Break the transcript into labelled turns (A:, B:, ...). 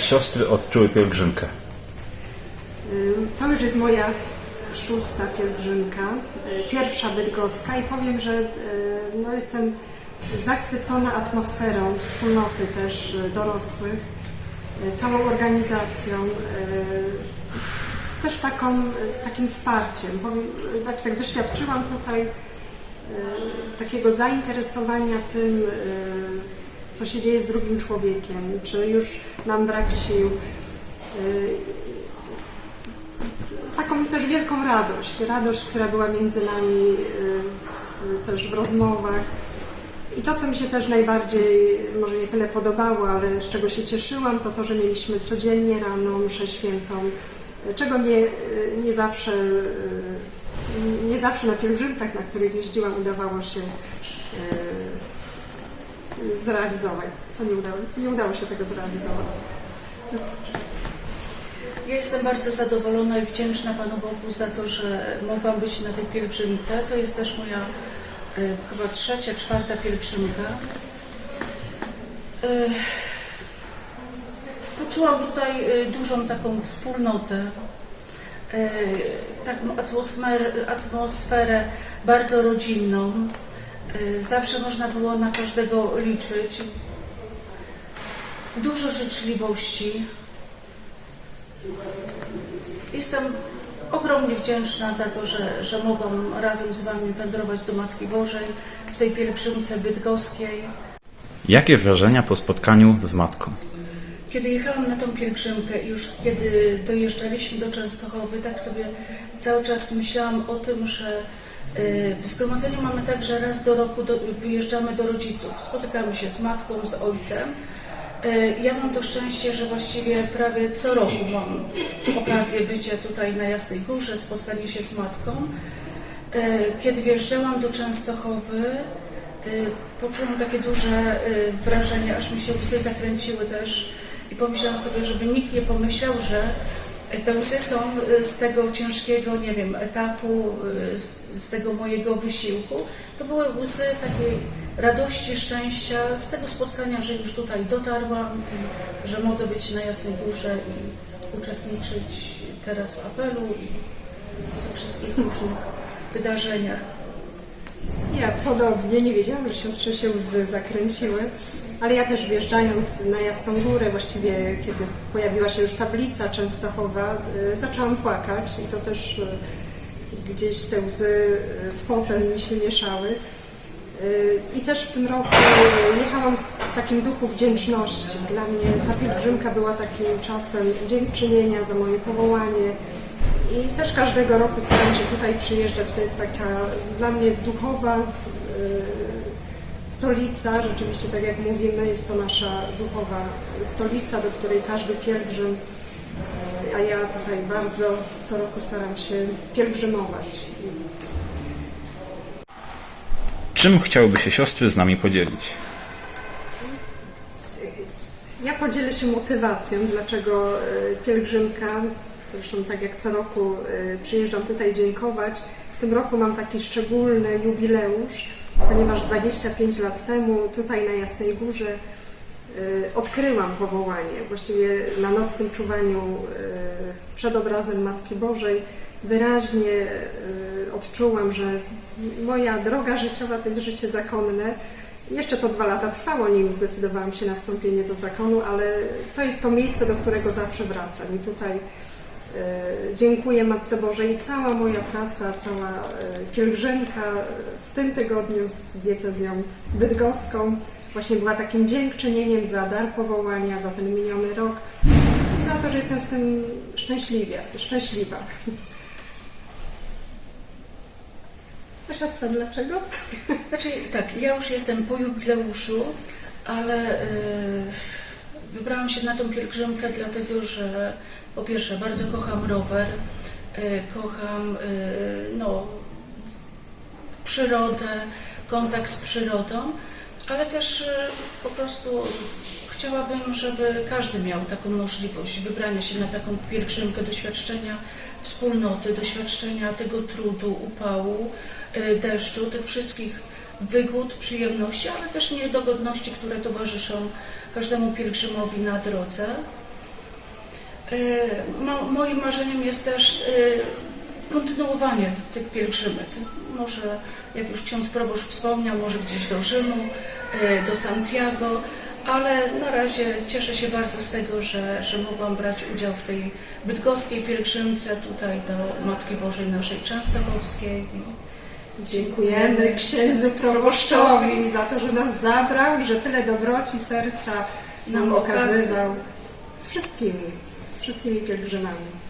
A: siostry odczuły pielgrzymkę?
B: Ym, To już jest moja szósta pielgrzymka, y, pierwsza bydgoska i powiem, że y, no, jestem zachwycona atmosferą wspólnoty też y, dorosłych, całą organizacją, też taką, takim wsparciem. Y, tak, tak doświadczyłam tutaj takiego zainteresowania tym, co się dzieje z drugim człowiekiem, czy już nam brak sił. Y, taką też wielką radość, radość, która była między nami y, też w rozmowach. I to, co mi się też najbardziej, może nie tyle podobało, ale z czego się cieszyłam, to to, że mieliśmy codziennie rano mszę świętą, czego nie, nie zawsze y, nie zawsze na pielgrzymkach, na których jeździłam, udawało się zrealizować. Co nie udało? Nie udało się tego zrealizować.
C: Ja jestem bardzo zadowolona i wdzięczna Panu Bogu za to, że mogłam być na tej pielgrzymce. To jest też moja e, chyba trzecia, czwarta pielgrzymka. E, poczułam tutaj e, dużą taką wspólnotę, taką atmosferę bardzo rodzinną. E, zawsze można było na każdego liczyć. Dużo życzliwości. Jestem ogromnie wdzięczna za to, że, że mogłam razem z Wami wędrować do Matki Bożej w tej pielgrzymce bydgoskiej.
A: Jakie wrażenia po spotkaniu z matką?
C: Kiedy jechałam na tą pielgrzymkę już kiedy dojeżdżaliśmy do Częstochowy, tak sobie cały czas myślałam o tym, że y, w zgromadzeniu mamy tak, że raz do roku do, wyjeżdżamy do rodziców, spotykamy się z matką, z ojcem. Y, Ja mam to szczęście, że właściwie prawie co roku mam okazję bycia tutaj na Jasnej Górze, spotkanie się z matką. Y, Kiedy wjeżdżałam do Częstochowy, y, poczułam takie duże y, wrażenie, aż mi się łzy zakręciły też i pomyślałam sobie, żeby nikt nie pomyślał, że te łzy są y, z tego ciężkiego, nie wiem, etapu, y, z, z tego mojego wysiłku. To były łzy takiej radości, szczęścia z tego spotkania, że już tutaj dotarłam i że mogę być na Jasnej Górze i uczestniczyć teraz w apelu i we wszystkich różnych wydarzeniach.
B: Ja podobnie, nie wiedziałam, że siostrze się łzy zakręciły, ale ja też wjeżdżając na Jasną Górę, właściwie kiedy pojawiła się już tablica Częstochowa, y, zaczęłam płakać i to też y, gdzieś te łzy y, z potem mi się mieszały. I też w tym roku jechałam w takim duchu wdzięczności. Dla mnie ta pielgrzymka była takim czasem dziękczynienia za moje powołanie, i też każdego roku staram się tutaj przyjeżdżać. To jest taka dla mnie duchowa stolica. Rzeczywiście, tak jak mówimy, jest to nasza duchowa stolica, do której każdy pielgrzym, y, a ja tutaj bardzo co roku staram się pielgrzymować.
A: Czym chciałyby się siostry z nami podzielić?
B: Ja podzielę się motywacją, dlaczego y, pielgrzymka, zresztą tak jak co roku y, przyjeżdżam tutaj dziękować. W tym roku mam taki szczególny jubileusz, ponieważ 25 lat temu tutaj na Jasnej Górze y, odkryłam powołanie. Właściwie na nocnym czuwaniu y, przed obrazem Matki Bożej wyraźnie y, odczułam, że moja droga życiowa to jest życie zakonne. Jeszcze to dwa lata trwało, nim zdecydowałam się na wstąpienie do zakonu, ale to jest to miejsce, do którego zawsze wracam. I tutaj dziękuję Matce Bożej i cała moja trasa, cała e, pielgrzymka w tym tygodniu z diecezją bydgoską właśnie była takim dziękczynieniem za dar powołania, za ten miniony rok i za to, że jestem w tym szczęśliwie, szczęśliwa. Siostra dlaczego?
C: Znaczy tak, ja już jestem po jubileuszu, ale y, wybrałam się na tą pielgrzymkę dlatego, że po pierwsze bardzo kocham rower, y, kocham y, no, przyrodę, kontakt z przyrodą, ale też y, po prostu chciałabym, żeby każdy miał taką możliwość wybrania się na taką pielgrzymkę, doświadczenia wspólnoty, doświadczenia tego trudu, upału, deszczu, tych wszystkich wygód, przyjemności, ale też niedogodności, które towarzyszą każdemu pielgrzymowi na drodze. E, Mo, moim marzeniem jest też e, kontynuowanie tych pielgrzymek. Może, jak już ksiądz proboszcz wspomniał, może gdzieś do Rzymu, e, do Santiago, ale na razie cieszę się bardzo z tego, że, że mogłam brać udział w tej bydgoskiej pielgrzymce tutaj do Matki Bożej naszej Częstochowskiej.
B: Dziękujemy księdzu proboszczowi za to, że nas zabrał, że tyle dobroci serca
C: nam okazał.
B: okazywał z wszystkimi, z wszystkimi pielgrzymami.